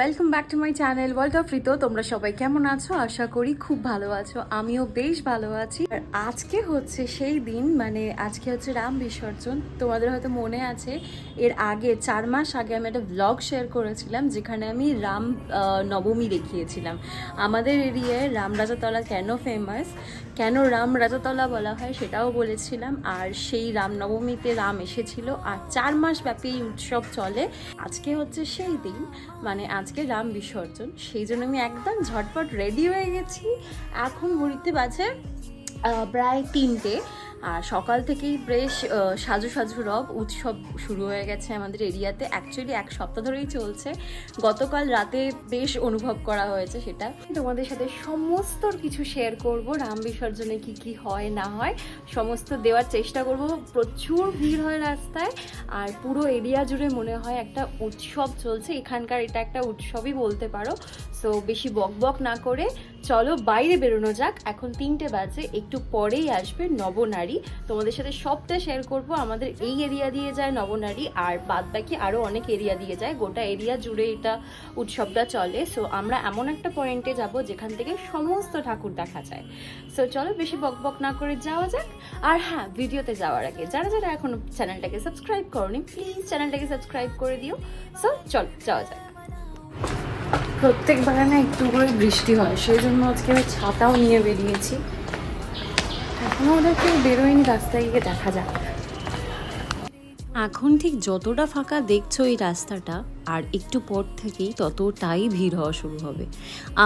Welcome back to my channel world of Rito তোমরা সবাই কেমন আছো? আশা করি খুব ভালো আছো। আমিও বেশ ভালো আছি। আর আজকে হচ্ছে সেই দিন মানে আজকে হচ্ছে রাম বিসর্জন। তোমাদের হয়তো মনে আছে, এর আগে, চার মাস আগে আমি একটা ব্লগ শেয়ার করেছিলাম, যেখানে আমি রাম নবমী দেখিয়েছিলাম। আমাদের এরিয়ায় রামরাজাতলা কেন ফেমাস কেন রাম রাজাতলা বলা হয় সেটাও বলেছিলাম। আর সেই রামনবমীতে রাম এসেছিল আর চার মাস ব্যাপী এই উৎসব চলে। আজকে হচ্ছে সেই দিন মানে আজকে রাম বিসর্জন। সেই জন্য আমি একদম ঝটপট রেডি হয়ে গেছি। এখন ঘুরিতে বাজে প্রায় তিনটে। আর সকাল থেকেই বেশ সাজু সাজু রব উৎসব শুরু হয়ে গেছে আমাদের এরিয়াতে। অ্যাকচুয়ালি এক সপ্তাহ ধরেই চলছে। গতকাল রাতে বেশ অনুভব করা হয়েছে সেটা। তোমাদের সাথে সমস্ত কিছু শেয়ার করব, রাম বিসর্জনে কি কি হয়, না হয়, সমস্ত দেওয়ার চেষ্টা করব। প্রচুর ভিড় হয় রাস্তায়, আর পুরো এরিয়া জুড়ে মনে হয় একটা উৎসব চলছে। এখানকার এটা একটা উৎসবই বলতে পারো। সো বেশি বক বক না করে চলো বাইরে বেরোনো যাক। এখন তিনটে বাজে, একটু পরেই আসবে নবনারী। তোমাদের সাথে সবটা শেয়ার করব। আমাদের এই এরিয়া দিয়ে যায় নবনারী, আর বাদ বাকি আরও অনেক এরিয়া দিয়ে যায়। গোটা এরিয়া জুড়ে এটা উৎসবটা চলে। সো আমরা এমন একটা পয়েন্টে যাব যেখান থেকে সমস্ত ঠাকুর দেখা যায়। সো চলো বেশি বক বক না করে যাওয়া যাক। আর হ্যাঁ ভিডিওতে যাওয়ার আগে, যারা যারা এখনও চ্যানেলটাকে সাবস্ক্রাইব করনি প্লিজ চ্যানেলটাকে সাবস্ক্রাইব করে দিও। সো চল যাওয়া যাক। প্রত্যেকবার না একটু করে বৃষ্টি হয় সেই জন্য আজকে আমি ছাতাও নিয়ে বেরিয়েছি। এখনও ওদের কেউ বেরোয়নি, রাস্তায় গিয়ে দেখা যাক। এখন ঠিক যতটা ফাঁকা দেখছ এই রাস্তাটা আর একটু পর থেকেই ততটাই ভিড় হওয়া শুরু হবে।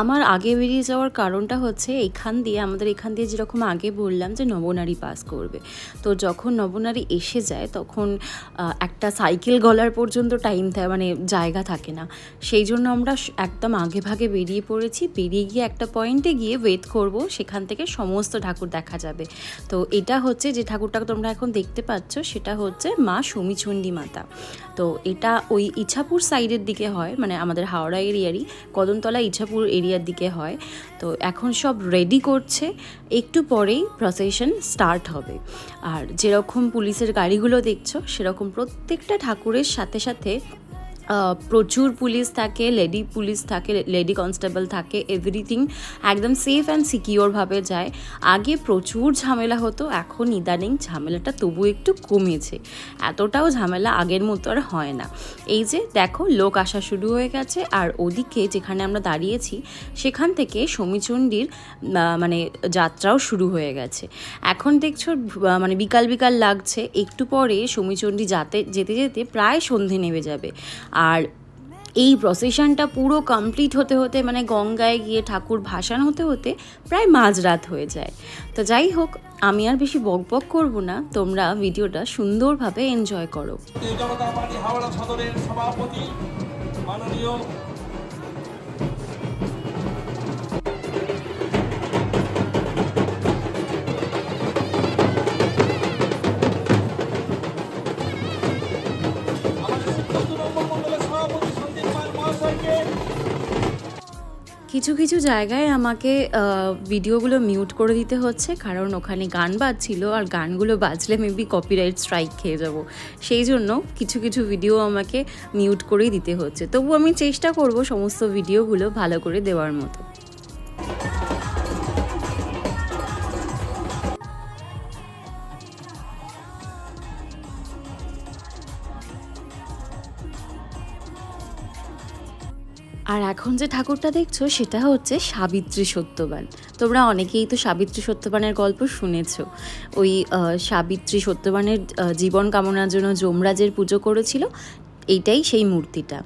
আমার আগে বেরিয়ে যাওয়ার কারণটা হচ্ছে এখান দিয়ে, আমাদের এখান দিয়ে যেরকম আগে বললাম যে নবনারী পাস করবে। তো যখন নবনারী এসে যায়, তখন একটা সাইকেল গলার পর্যন্ত টাইম থাকে মানে জায়গা থাকে না। সেই জন্য আমরা একদম আগে ভাগে বেরিয়ে পড়েছি। বেরিয়ে গিয়ে একটা পয়েন্টে গিয়ে ওয়েট করব, সেখান থেকে সমস্ত ঠাকুর দেখা যাবে। তো এটা হচ্ছে যে ঠাকুরটাকে তোমরা এখন দেখতে পাচ্ছ, সেটা হচ্ছে মা সমিচণ্ডী মাতা। তো এটা ওই ইছাপুর সাইডের দিকে হয় মানে আমাদের হাওড়া এরিয়ারই কদমতলা ইছাপুর এরিয়ার দিকে হয়। তো এখন সব রেডি করছে, একটু পরেই প্রসেশন স্টার্ট হবে। আর যেরকম পুলিশের গাড়িগুলো দেখছ, সেরকম প্রত্যেকটা ঠাকুরের সাথে সাথে প্রচুর পুলিশ থাকে, লেডি পুলিশ থাকে, লেডি কনস্টেবল থাকে এভরিথিং একদম সেফ অ্যান্ড সিকিওরভাবে যায়। আগে প্রচুর ঝামেলা হতো, এখন ইদানিং ঝামেলাটা তবু একটু কমেছে। এতটাও ঝামেলা আগের মতো আর হয় না। এই যে দেখো, লোক আসা শুরু হয়ে গেছে, আর ওদিকে যেখানে আমরা দাঁড়িয়েছি, সেখান থেকে সমীচণ্ডীর মানে যাত্রাও শুরু হয়ে গেছে। এখন দেখছ মানে বিকাল বিকাল লাগছে, একটু পরে সমীচণ্ডী যাতে, যেতে যেতে প্রায় সন্ধে নেমে যাবে। আর এই প্রসেশনটা পুরো কমপ্লিট হতে হতে মানে গঙ্গায় গিয়ে ঠাকুর ভাসান হতে হতে প্রায় মাঝরাত হয়ে যায় তো যাই হোক আমি আর বেশি বক বক করব না তোমরা ভিডিওটা সুন্দরভাবে এনজয় করো সভাপতি মাননীয় কিছু কিছু জায়গায় আমাকে ভিডিওগুলো মিউট করে দিতে হচ্ছে, কারণ ওখানে গান বাজছিল আর গানগুলো বাজলে মেবি কপিরাইট স্ট্রাইক খেয়ে যাব। সেই জন্য কিছু কিছু ভিডিও আমাকে মিউট করেই দিতে হচ্ছে। তবু আমি চেষ্টা করব সমস্ত ভিডিওগুলো ভালো করে দেওয়ার মতো। আর এখন যে ঠাকুরটা দেখছ, সেটা হচ্ছে সাবিত্রী সত্যবান। তোমরা অনেকেই তো সাবিত্রী সত্যবানের গল্প শুনেছ। ওই সাবিত্রী সত্যবানের জীবন কামনার জন্য যমরাজের পুজো করেছিল, এইটাই সেই মূর্তিটা।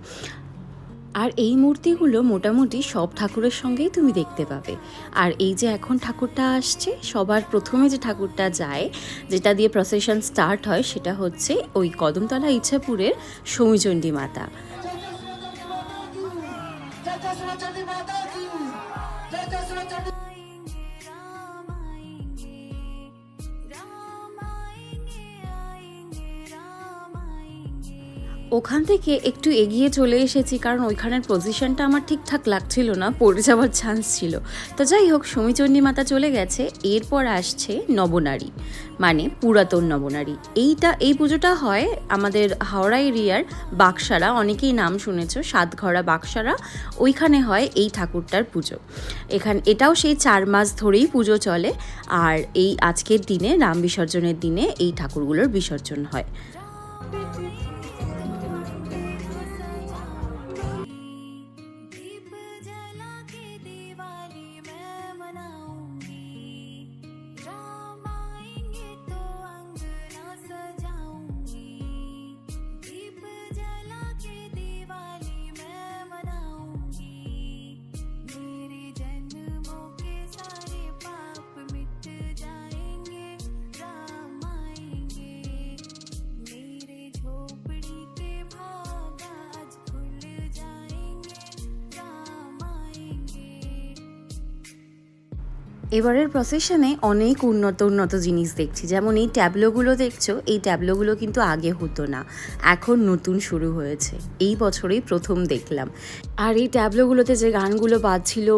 আর এই মূর্তিগুলো মোটামুটি সব ঠাকুরের সঙ্গেই তুমি দেখতে পাবে। আর এই যে এখন ঠাকুরটা আসছে, সবার প্রথমে যে ঠাকুরটা যায়, যেটা দিয়ে প্রসেশন স্টার্ট হয়, সেটা হচ্ছে ওই কদমতলা ইচ্ছাপুরের সমীচণ্ডী মাতা। आकाशवाणी माता ওখান থেকে একটু এগিয়ে চলে এসেছি, কারণ ওইখানের পজিশনটা আমার ঠিকঠাক লাগছিল না, পড়ে যাওয়ার চান্স ছিল। তো যাই হোক, সমীচণ্ডী মাতা চলে গেছে, এরপর আসছে নবনারী মানে পুরাতন নবনারী। এইটা, এই পুজোটা হয় আমাদের হাওড়া এরিয়ার বাক্সারা, অনেকেই নাম শুনেছ, সাতঘরা বাক্সারা, ওইখানে হয় এই ঠাকুরটার পুজো। এখানে, এটাও সেই চার মাস ধরেই পুজো চলে, আর এই আজকের দিনে রাম বিসর্জনের দিনে এই ঠাকুরগুলোর বিসর্জন হয়। এবারের প্রসেশনে অনেক উন্নত উন্নত জিনিস দেখছি। যেমন এই ট্যাবলোগুলো দেখছ, এই ট্যাবলোগুলো কিন্তু আগে হতো না। এখন নতুন শুরু হয়েছে। এই বছরেই প্রথম দেখলাম। আর এই ট্যাবলোগুলোতে যে গানগুলো বাজছিল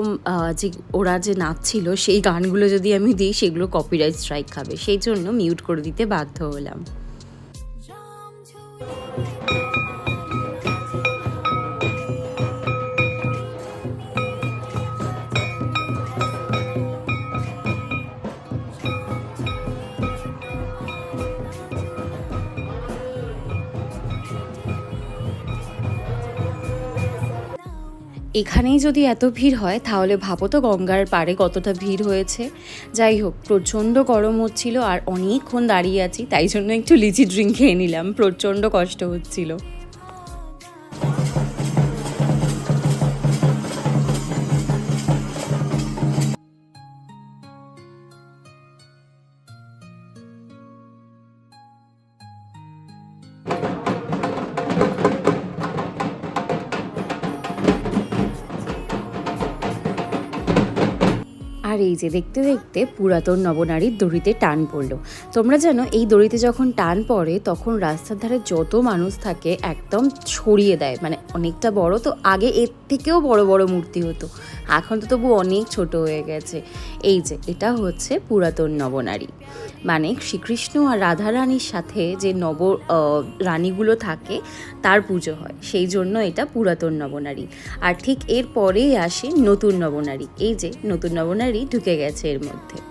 যে ওরা যে নাচছিল, সেই গানগুলো যদি আমি দিই, সেগুলো কপিরাইট স্ট্রাইক খাবে। সেই জন্য মিউট করে দিতে বাধ্য হলাম। এখানেই যদি এত ভিড় হয়, তাহলে ভাবো তো গঙ্গার পাড়ে কতটা ভিড় হয়েছে। যাই হোক, প্রচণ্ড গরম হচ্ছিল আর অনেকক্ষণ দাঁড়িয়ে আছি, তাই জন্য একটু লিচি ড্রিঙ্ক খেয়ে নিলাম। প্রচণ্ড কষ্ট হচ্ছিল। এই যে দেখতে দেখতে পুরাতন নবনারীর দড়িতে টান পড়ল। তোমরা জানো, এই দড়িতে যখন টান পড়ে, তখন রাস্তার ধারে যত মানুষ থাকে, একদম ছড়িয়ে দেয়। মানে অনেকটা বড়, তো আগে এর থেকেও বড় বড় মূর্তি হতো। এখন তো তবু অনেক ছোট হয়ে গেছে। এই যে, এটা হচ্ছে পুরাতন নবনারী। মানে শ্রীকৃষ্ণ আর রাধা রানীর সাথে যে নব রানীগুলো থাকে, তার পুজো হয়। সেই জন্য এটা পুরাতন নবনারী। আর ঠিক এর পরেই আসে নতুন নবনারী। এই যে, নতুন নবনারী ঢুকে গেছে এর মধ্যে।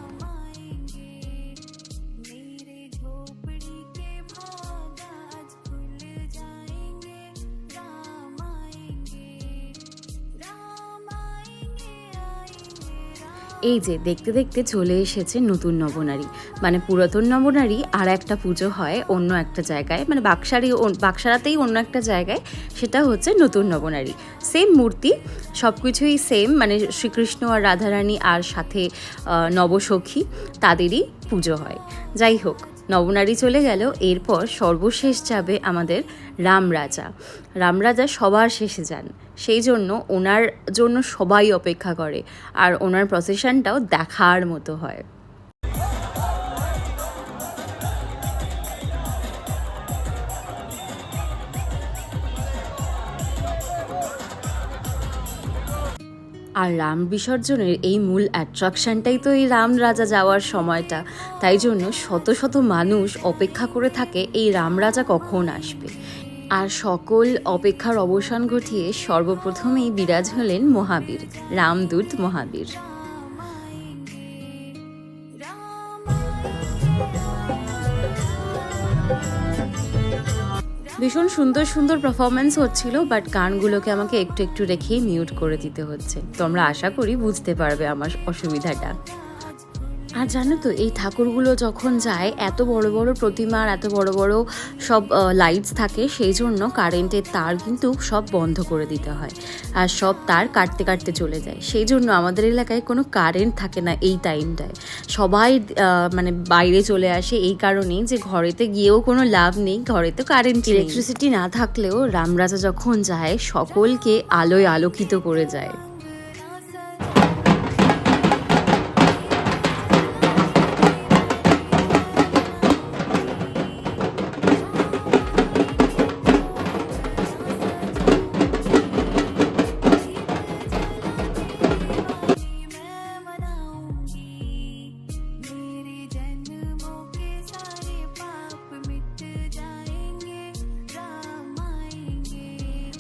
এই যে দেখতে দেখতে চলে এসেছে নতুন নবনারী। মানে পুরাতন নবনারী আর একটা পুজো হয় অন্য একটা জায়গায় মানে বাক্সারি বাক্সারাতেই অন্য একটা জায়গায়, সেটা হচ্ছে নতুন নবনারী। সেম মূর্তি সব কিছুই সেম মানে শ্রীকৃষ্ণ আর রাধারানী আর সাথে নবসখী, তাদেরই পুজো হয়। যাই হোক নবনারী চলে গেল, এরপর সর্বশেষ যাবে আমাদের রামরাজা। রামরাজা রাম রাজা সবার শেষে যান, সেই জন্য ওনার জন্য সবাই অপেক্ষা করে, আর ওনার প্রসেশনটাও দেখার মতো হয়। আর রাম বিসর্জনের এই মূল অ্যাট্রাকশনটাই তো এই রাম রাজা যাওয়ার সময়টা। তাই জন্য শত শত মানুষ অপেক্ষা করে থাকে এই রাম রাজা কখন আসবে। আর সকল অপেক্ষার অবসান ঘটিয়ে সর্বপ্রথমেই বিরাজ হলেন মহাবীর, রামদূত মহাবীর। ভীষণ সুন্দর সুন্দর পারফরমেন্স হচ্ছিল বাট গানগুলোকে আমাকে একটু একটু রেখেই মিউট করে দিতে হচ্ছে। তো আমরা আশা করি বুঝতে পারবে আমার অসুবিধাটা। আর জানো তো, এই ঠাকুরগুলো যখন যায়, এত বড় বড় প্রতিমা আর এত বড় বড় সব লাইটস থাকে, সেই জন্য কারেন্টের তার কিন্তু সব বন্ধ করে দিতে হয়। আর সব তার কাটতে কাটতে চলে যায়। সেই জন্য আমাদের এলাকায় কোনো কারেন্ট থাকে না এই টাইমটায় সবাই মানে বাইরে চলে আসে এই কারণেই যে ঘরেতে গিয়েও কোনো লাভ নেই ঘরে তো কারেন্ট ইলেকট্রিসিটি না থাকলেও রামরাজা যখন যায়, সকলকে আলোয় আলোকিত করে যায়।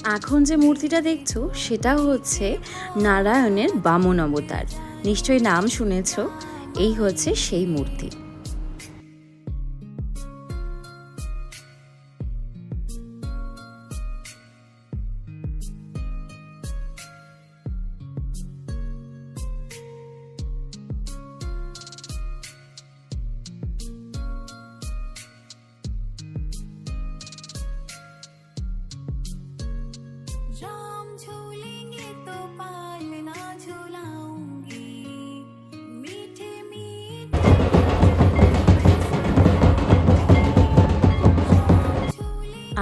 এখন যে মূর্তিটা দেখছ সেটা হচ্ছে নারায়ণের বামন অবতার। নিশ্চয়ই নাম শুনেছ, এই হচ্ছে সেই মূর্তি।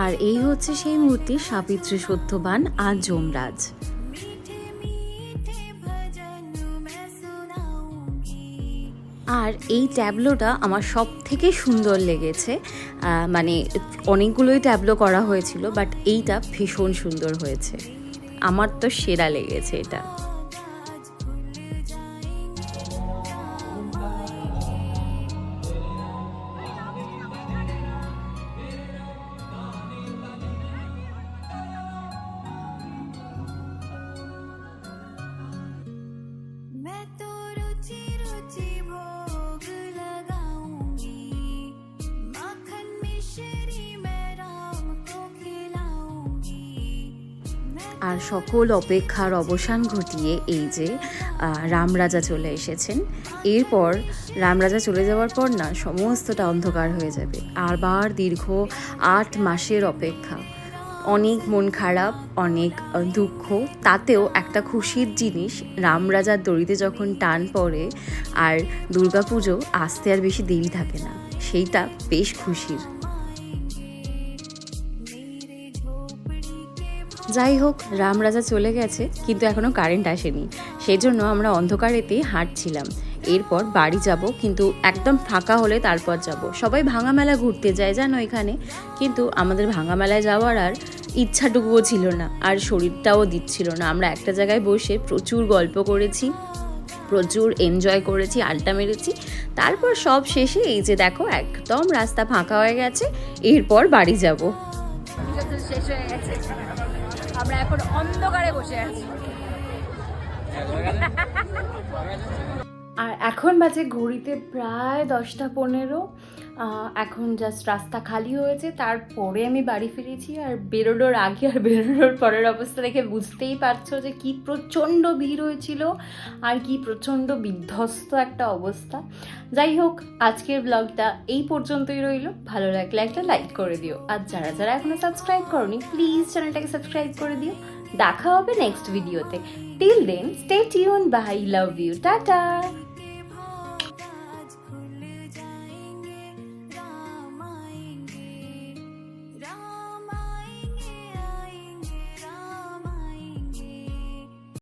আর এই হচ্ছে সেই মূর্তি সাবিত্রী সত্যবান আর যমরাজ। আর এই ট্যাবলোটা আমার সব থেকে সুন্দর লেগেছে। মানে অনেকগুলোই ট্যাবলো করা হয়েছিল, বাট এইটা ভীষণ সুন্দর হয়েছে। আমার তো সেরা লেগেছে এটা। আর সকল অপেক্ষার অবসান ঘটিয়ে এই যে রামরাজা চলে এসেছেন। এরপর রামরাজা চলে যাওয়ার পর না, সমস্তটা অন্ধকার হয়ে যাবে। আবার দীর্ঘ আট মাসের অপেক্ষা। অনেক মন খারাপ, অনেক দুঃখ। তাতেও একটা খুশির জিনিস, রামরাজার দড়িতে যখন টান পড়ে আর দুর্গাপুজো, আসতে আর বেশি দেরি থাকে না। সেইটা বেশ খুশির। যাই হোক, রামরাজা চলে গেছে, কিন্তু এখনও কারেন্ট আসেনি। সেই জন্য আমরা অন্ধকারেতেই হাঁটছিলাম। এরপর বাড়ি যাব, কিন্তু একদম ফাঁকা হলে তারপর যাব। সবাই ভাঙা মেলা ঘুরতে যায়, জানো এখানে? কিন্তু আমাদের ভাঙা মেলায় যাওয়ার আর ইচ্ছাটুকুও ছিল না, আর শরীরটাও দিচ্ছিল না। আমরা একটা জায়গায় বসে প্রচুর গল্প করেছি, প্রচুর এনজয় করেছি, আড্ডা মেরেছি। তারপর সব শেষে এই যে দেখো, একদম রাস্তা ফাঁকা হয়ে গেছে, এরপর বাড়ি যাব। শেষ হয়ে গেছে। আমরা এখন অন্ধকারে বসে আছি। আর এখন বাজে ঘড়িতে প্রায় দশটা পনেরো। এখন জাস্ট রাস্তা খালি হয়েছে, তারপরে আমি বাড়ি ফিরেছি আর বেরোনোর আগে আর বেরোনোর পরের অবস্থা দেখে বুঝতেই পারছ যে কি প্রচণ্ড ভিড় হয়েছিল আর কি প্রচণ্ড বিধ্বস্ত একটা অবস্থা। যাই হোক, আজকের ব্লগটা এই পর্যন্তই রইল। ভালো লাগলে একটা লাইক করে দিও। আর যারা যারা এখনও সাবস্ক্রাইব করনি প্লিজ চ্যানেলটাকে সাবস্ক্রাইব করে দিও। দেখা হবে নেক্সট ভিডিওতে till then stay tune bye love you tata